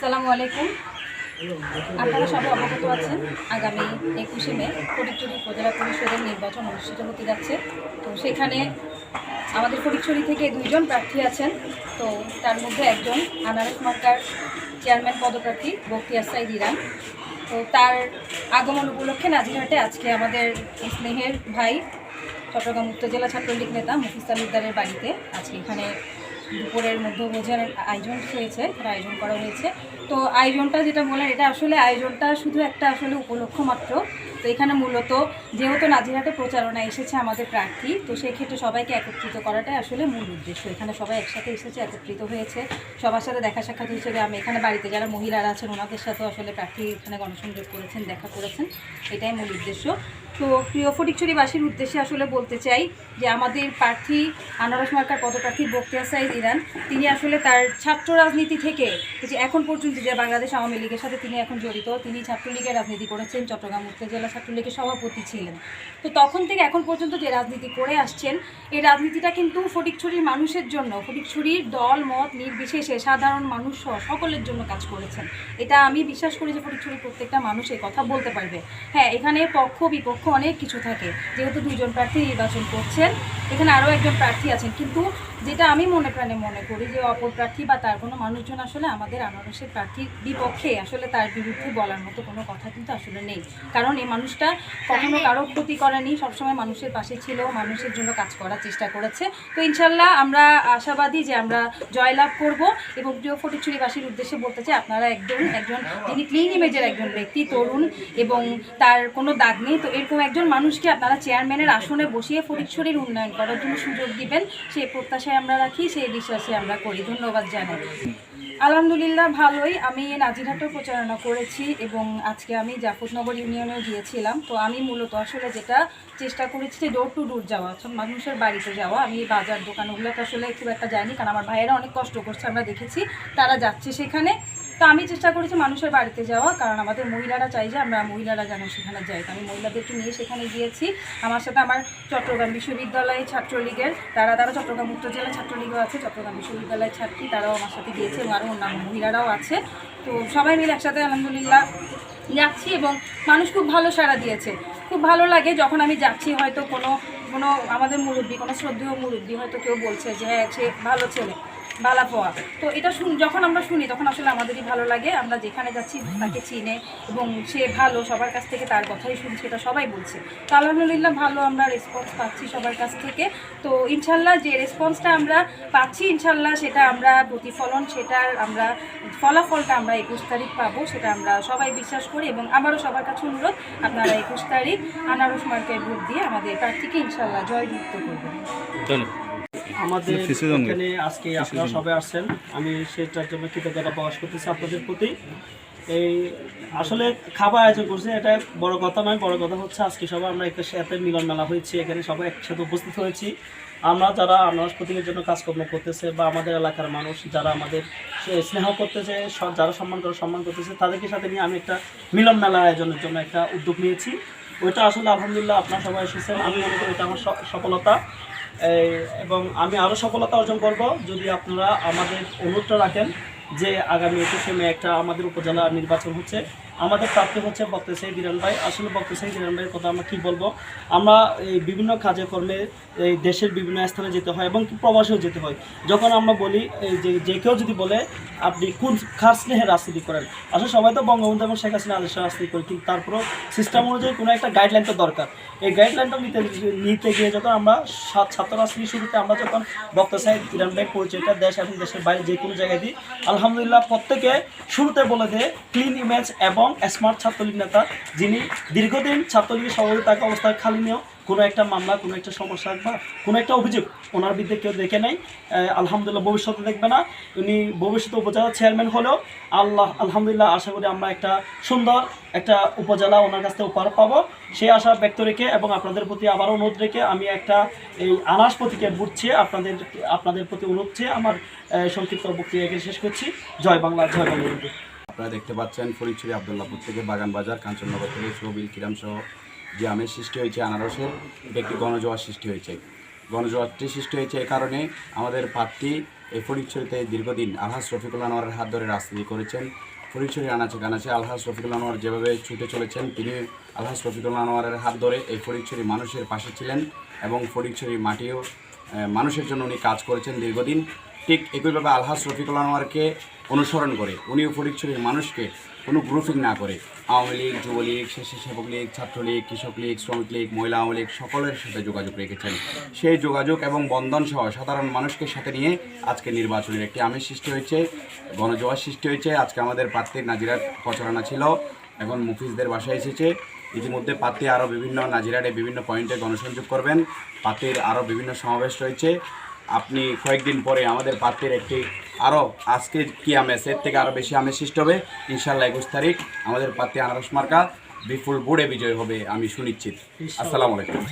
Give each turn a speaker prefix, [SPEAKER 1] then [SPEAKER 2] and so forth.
[SPEAKER 1] আসসালামু আলাইকুম। আপনারা সবাই অবগত আছেন, আগামী একুশে মে ফটিকচুরি উপজেলা পরিষদের নির্বাচন অনুষ্ঠিত হতে যাচ্ছে। তো সেখানে আমাদের ফটিকচুরি থেকে দুইজন প্রার্থী আছেন। তো তার মধ্যে একজন আনারস মার্কার চেয়ারম্যান পদপ্রার্থী বক্তিয়ার সাইদ ইরান। তো তার আগমন উপলক্ষে নাজিরহাটে আজকে আমাদের স্নেহের ভাই, চট্টগ্রাম উত্তর জেলা ছাত্রলীগ নেতা মুফিস তালুকদারের বাড়িতে আজকে এখানে দুপুরের মধ্যভোজনের আয়োজন হয়েছে আয়োজন করা হয়েছে। তো আয়োজনটা যেটা বলেন এটা আসলে আয়োজনটা শুধু একটা আসলে উপলক্ষ মাত্র। তো এখানে মূলত যেহেতু নাজিরহাটে প্রচারণা এসেছে আমাদের প্রার্থী, তো সেক্ষেত্রে সবাইকে একত্রিত করাটাই আসলে মূল উদ্দেশ্য। এখানে সবাই একসাথে এসেছে, একত্রিত হয়েছে। সবার সাথে দেখা সাক্ষাৎ হয়েছে আমি এখানে বাড়িতে যারা মহিলারা আছেন, ওনাদের সাথেও আসলে প্রার্থী এখানে গণসংযোগ করেছেন, দেখা করেছেন। এটাই মূল উদ্দেশ্য। তো প্রিয় ফটিকছড়িবাসীর উদ্দেশ্যে আসলে বলতে চাই যে আমাদের প্রার্থী আনারস মার্কার পদপ্রার্থী বক্তিয়ার সাইদ ইরান, তিনি আসলে তার ছাত্র রাজনীতি থেকে যে এখন পর্যন্ত যে বাংলাদেশ আওয়ামী লীগের সাথে তিনি এখন জড়িত, তিনি ছাত্রলীগের রাজনীতি করেছেন, চট্টগ্রাম উত্তর জেলা ছাত্রলীগের সভাপতি ছিলেন। তো তখন থেকে এখন পর্যন্ত যে রাজনীতি করে আসছেন, এই রাজনীতিটা কিন্তু ফটিকছড়ির মানুষের জন্য ফটিকছড়ির দল, মত নির্বিশেষে সাধারণ মানুষ সকলের জন্য কাজ করেছেন। এটা আমি বিশ্বাস করি যে ফটিকছড়ির প্রত্যেকটা মানুষ এই কথা বলতে পারবে। হ্যাঁ এখানে পক্ষ বিপক্ষ অনেক কিছু থাকে। যেহেতু দুজন প্রার্থী নির্বাচন করছেন এখানে আরও একজন প্রার্থী আছেন। কিন্তু যেটা আমি মনে প্রাণে মনে করি যে অপর প্রার্থী বা তার কোনো মানুষজন আসলে আমাদের আনারসের প্রার্থীর বিপক্ষে আসলে তার বিরুদ্ধে বলার মতো কোনো কথা কিন্তু আসলে নেই। কারণ এই মানুষটা কখনো কারও ক্ষতি করেনি, সবসময় মানুষের পাশে ছিল, মানুষের জন্য কাজ করার চেষ্টা করেছে। তো ইনশাল্লাহ আমরা আশাবাদী যে আমরা জয়লাভ করব এবং প্রিয় ফটিকছড়িবাসীর উদ্দেশ্যে বলতে চাই, আপনারা একজন একজন, যিনি ক্লিন ইমেজের একজন ব্যক্তি, তরুণ এবং তার কোনো দাগ নেই। তো এরকম একজন মানুষকে আপনারা চেয়ারম্যানের আসনে বসিয়ে ফটিকছড়ির উন্নয়ন করার জন্য সুযোগ দিবেন, সেই প্রত্যাশায় আমরা রাখি, সেই বিশ্বাসে আমরা করি। ধন্যবাদ জানাই। আলহামদুলিল্লাহ, ভালোই। আমি নাজিরহাটও প্রচারণা করেছি এবং আজকে আমি জাফরনগর ইউনিয়নে গিয়েছিলাম। তো আমি মূলত আসলে যেটা চেষ্টা করেছি যে ডোর টু ডোর যাওয়া, অর্থাৎ মানুষের বাড়িতে যাওয়া। আমি বাজার দোকানগুলোতে আসলে খুব একটা যাইনি, কারণ আমার ভাইয়েরা অনেক কষ্ট করছে, আমরা দেখেছি। তারা যাচ্ছে সেখানে। তো আমি চেষ্টা করেছি মানুষের বাড়িতে যাওয়া, কারণ আমাদের মহিলারা চাই যে আমরা মহিলারা যেন সেখানে যাই। আমি মহিলাদেরকে নিয়ে সেখানে গিয়েছি। আমার সাথে আমার চট্টগ্রাম বিশ্ববিদ্যালয়ের ছাত্রলীগের, তারা তারা চট্টগ্রাম উত্তর জেলা ছাত্রলীগও আছে, চট্টগ্রাম বিশ্ববিদ্যালয়ের ছাত্রী, তারাও আমার সাথে গিয়েছে এবং আরও অন্যান্য মহিলারাও আছে। তো সবাই মিলে একসাথে আলহামদুলিল্লাহ যাচ্ছি এবং মানুষ খুব ভালো সাড়া দিয়েছে। খুব ভালো লাগে যখন আমি যাচ্ছি, হয়তো কোনো কোনো আমাদের মুরব্বী, কোনো শ্রদ্ধেয় মুরব্বী হয়তো কেউ বলছে যে হ্যাঁ সে ভালো ছেলে। বালা পাওয়া তো এটা শুন যখন আমরা শুনি, তখন আসলে আমাদেরই ভালো লাগে। আমরা যেখানে যাচ্ছি, তাকে চিনে এবং সে ভালো, সবার কাছ থেকে তার কথাই শুনছি, এটা সবাই বলছে। তো আলহামদুলিল্লাহ ভালো আমরা রেসপন্স পাচ্ছি সবার কাছ থেকে। তো ইনশাল্লাহ যে রেসপন্সটা আমরা পাচ্ছি, ইনশাল্লাহ সেটা আমরা প্রতিফলন, সেটার আমরা ফলাফলটা আমরা একুশ তারিখ পাবো, সেটা আমরা সবাই বিশ্বাস করি এবং আমারও সবার কাছে অনুরোধ, আপনারা একুশ তারিখ আনারস মার্কেট ভোট দিয়ে আমাদের প্রার্থীকে ইনশাল্লাহ জয়যুক্ত করবেন।
[SPEAKER 2] আমাদের এখানে আজকে আপনারা সবাই আসছেন। আমি সেটার জন্য কৃতজ্ঞতা প্রকাশ করতেছি আপনাদের প্রতি। এই আসলে খাবার আয়োজন করছে এটা বড় কথা নয় বড় কথা হচ্ছে আজকে সবাই আমরা একটা সাথে মিলন মেলা হয়েছি এখানে সবাই একসাথে উপস্থিত হয়েছি। আমরা যারা আনারস প্রতীকের জন্য কাজকর্ম করতেছে বা আমাদের এলাকার মানুষ যারা আমাদের স্নেহ করতেছে যারা সম্মান করে সম্মান করতেছে তাদেরকে সাথে নিয়ে আমি একটা মিলন মেলা আয়োজনের জন্য একটা উদ্যোগ নিয়েছি। ওইটা আসলে আলহামদুলিল্লাহ আপনার সবাই এসেছেন। আমি মনে করি এটা আমার স- সফলতা। এবং আমি আরও সফলতা অর্জন করব যদি আপনারা আমাদের অনুরোধটা রাখেন যে আগামী একুশে মে একটা আমাদের উপজেলা নির্বাচন হচ্ছে। আমাদের প্রাপ্তি হচ্ছে বক্তে সেই বিরান ভাই। আসলে বক্তে সেই বিরান ভাইয়ের কথা আমরা কী বলব? আমরা এই বিভিন্ন কাজে কর্মে এই দেশের বিভিন্ন স্থানে যেতে হয় এবং প্রবাসেও যেতে হয়। যখন আমরা বলি যে যে কেউ যদি বলে, আপনি কোন খার স্নেহে রাজনীতি করেন? আসলে সবাই তো বঙ্গবন্ধু এবং শেখ হাসিনা আদেশে রাজনীতি করি, কিন্তু তারপরেও সিস্টেম অনুযায়ী কোনো একটা গাইডলাইন তো দরকার। এই গাইডলাইনটা নিতে নিতে গিয়ে যখন আমরা ছাত্র ছাত্র রাজনীতি শুরুতে আমরা যখন বক্তা সাহেব ইরান ভাই পরিচয়টা দেশ এবং দেশের বাইরে যে কোনো জায়গায় দিই, আলহামদুলিল্লাহ প্রত্যেকে শুরুতে বলে দেয় ক্লিন ইমেজ এবং স্মার্ট ছাত্রলীগ নেতা যিনি দীর্ঘদিন ছাত্রলীগের সভাপতি থাকা অবস্থায় খালি নিয়েও কোনো একটা মামলা, কোনো একটা সমস্যা বা কোনো একটা অভিযোগ ওনার বিরুদ্ধে কেউ দেখে নাই আলহামদুলিল্লাহ ভবিষ্যতে দেখবে না। উনি ভবিষ্যতে উপজেলা চেয়ারম্যান হলেও আল্লাহ, আলহামদুলিল্লাহ আশা করি আমরা একটা সুন্দর একটা উপজেলা ওনার কাছ থেকে উপহার পাবো। সেই আশা ব্যক্ত রেখে এবং আপনাদের প্রতি আবারও অনুরোধ রেখে আমি একটা এই আনাস প্রতীকে বুঝছে আপনাদের আপনাদের প্রতি অনুরোধ চেয়ে আমার সংক্ষিপ্ত বক্তৃতা শেষ করছি। জয় বাংলা, জয় বঙ্গবন্ধু
[SPEAKER 3] আপনারা দেখতে পাচ্ছেন ফরিদছড়ি আবদুল্লাপুর থেকে বাগান বাজার, কাঞ্চননগর থেকে ছবিল কিরাম সহ যে আমের সৃষ্টি হয়েছে, আনারসের একটি গণজোয়ার সৃষ্টি হয়েছে। গণজোয়ারটি সৃষ্টি হয়েছে এ কারণে আমাদের প্রার্থী এই ফরিদছড়িতে দীর্ঘদিন আলহাজ রফিকুল আনোয়ারের হাত ধরে রাজনীতি করেছেন। ফরিদছড়ি আনাচে কানাচে আলহাজ রফিকুল আনোয়ার যেভাবে ছুটে চলেছেন, তিনি আলহাজ রফিকুল আনোয়ারের হাত ধরে এই ফরিদছড়ি মানুষের পাশে ছিলেন এবং ফরিদছড়ি মাটিও মানুষের জন্য উনি কাজ করেছেন দীর্ঘদিন। ঠিক একইভাবে আলহাজ রফিকুল আনোয়ারকে অনুসরণ করে। উনিও ফরিদছড়ির মানুষকে কোনো গ্রুপিং না করে। আওয়ামী লীগ, যুবলীগ, স্বেচ্ছাসেবক লীগ, ছাত্রলীগ, কৃষক লীগ, শ্রমিক লীগ, মহিলা আওয়ামী লীগ সকলের সাথে যোগাযোগ রেখেছেন। সেই যোগাযোগ এবং বন্ধন সহ সাধারণ মানুষকে সাথে নিয়ে আজকে নির্বাচনের একটি আমেজ সৃষ্টি হয়েছে, গণজোয়ার সৃষ্টি হয়েছে। আজকে আমাদের প্রার্থীর নাজিরার প্রচারণা ছিল। এখন মুফিজদের বাসায় এসেছে। ইতিমধ্যে প্রার্থী আরও বিভিন্ন নাজিরাটে বিভিন্ন পয়েন্টে গণসংযোগ করবেন। প্রার্থীর আরও বিভিন্ন সমাবেশ রয়েছে। আপনি কয়েকদিন পরে আমাদের প্রার্থীর একটি আরও আজকে কি আমেজ এর থেকে আরও বেশি আমেজ সৃষ্টি হবে। ইনশাল্লাহ একুশ তারিখ আমাদের প্রার্থী আনারস মার্কা বিপুল বোর্ডে বিজয় হবে আমি সুনিশ্চিত। আসসালামু আলাইকুম।